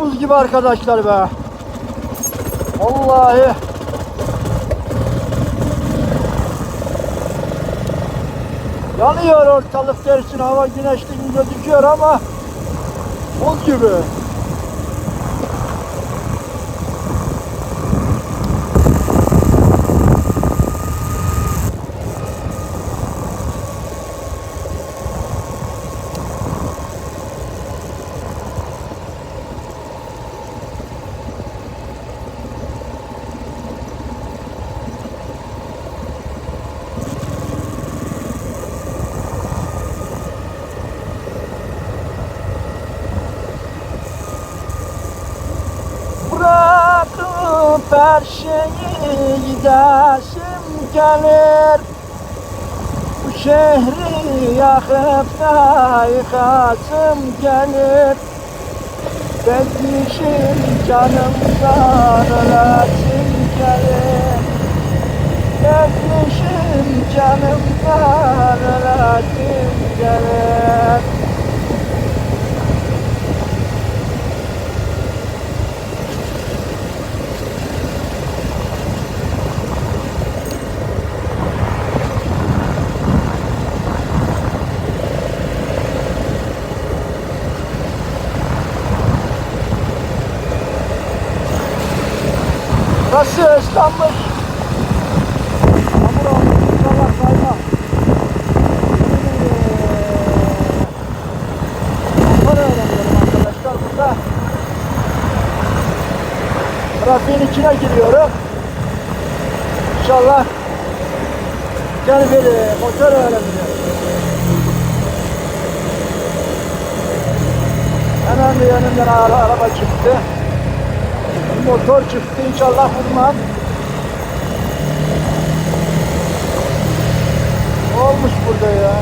Buz gibi arkadaşlar be. Vallahi. Yanıyor ortalık dersin hava güneşli gözüküyor ama buz gibi. Bırakıp her şeyi gidesim gelir. Bu şehri yakıp da yıkasım gelir. Bezmişim canımdan ölesim gelir. Bezmişim canımdan ölesim gelir Nasıl ıslanmış? Hamur olmuş, yuvarlak kayma. Arkadaşlar burada. Trafiğin içine giriyorum. İnşallah güzel bir motor öğreneceğim. Hemen ara, araba çıktı. Motor çıktı inşallah vurmam. Ne olmuş burada ya?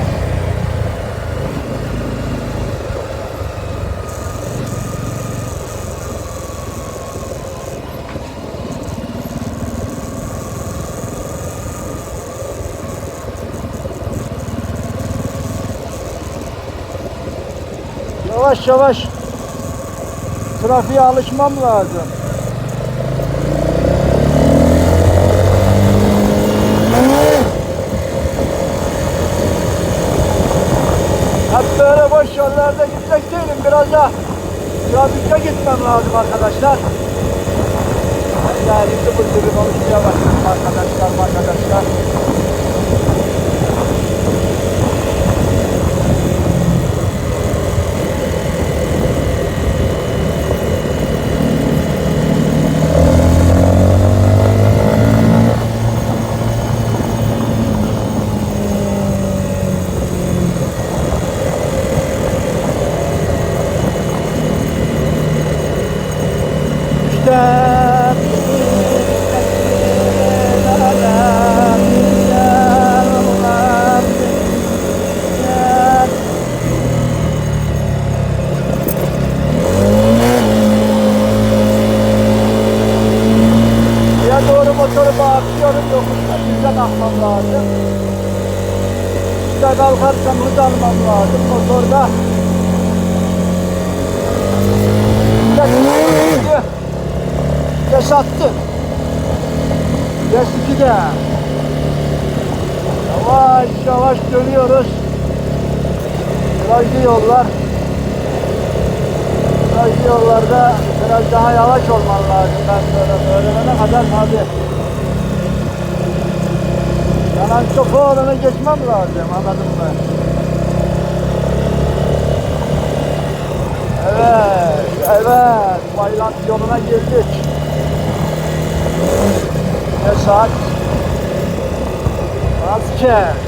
Yavaş yavaş trafiğe alışmam lazım. Yollarda gitmek değilim. Biraz da trafikte gitmem lazım arkadaşlar. Yani sıfır sıfır konuşmaya başladım arkadaşlar, arkadaşlar. İşte Ya doğru motoru güzel akmam lazım. İşte kalkarsam hız almam lazım motorda. Vites attı. Vites 2'de. Yavaş yavaş dönüyoruz. Virajlı yollar. Virajlı yollarda biraz daha yavaş olman lazım. Ben böyle öğrenene kadar abi. Yanan çok olanı geçmem lazım anladın mı? Evet, evet. Baylant yoluna girdik. Ne saat? Vazgeç.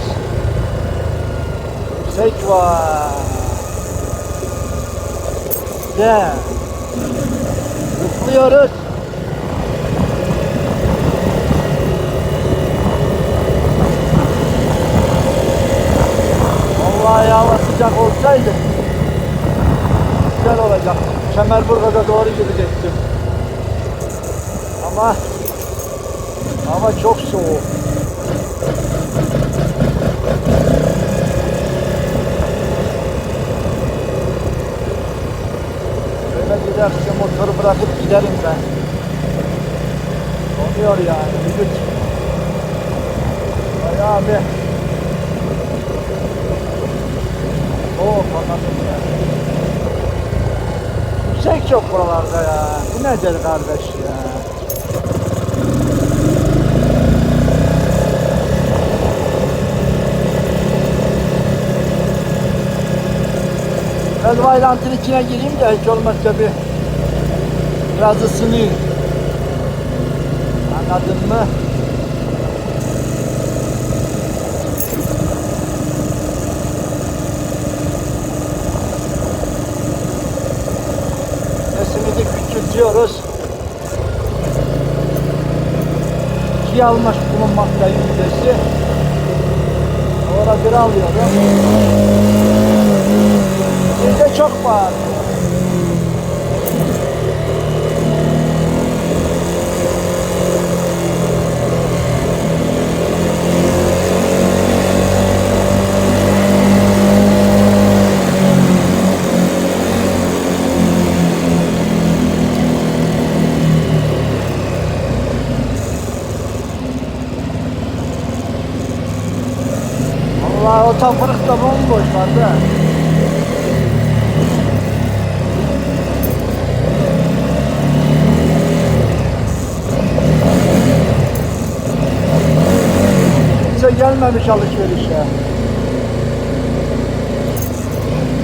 Yüksek var. Gel. Zıplıyoruz. Vallahi hava sıcak olsaydı güzel olacak. Kemerburgaz'a doğru gidecektim. Ama hava çok soğuk. Böyle gider şu motoru bırakıp giderim ben. Oluyor yani vücut. Bayağı bir Oo. Yüksek çok buralarda ya. Bu nedir kardeş ya? Ben vaylantın içine gireyim de hiç olmazsa bir biraz ısınayım. Anladın mı? İkiye almış bulunmaktayım sesi. Sonra bir alıyorum. Sizde çok bağırıyor. O tapırık da bomboş vardı. Kimse gelmemiş alışverişe.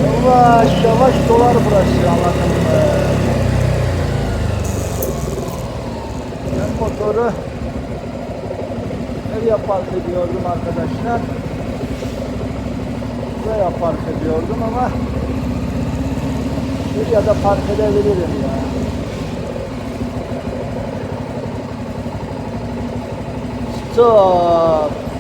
Yavaş yavaş dolar burası anladın mı? Ben motoru nereye park ediyordum arkadaşlar? Buraya park ediyordum ama şuraya da park edebilirim ya. Stop.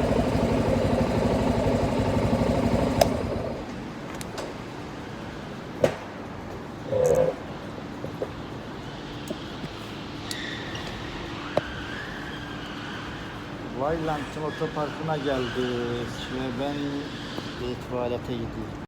Vay lan otoparkına geldik. Şimdi ben bir tuvalete gideyim.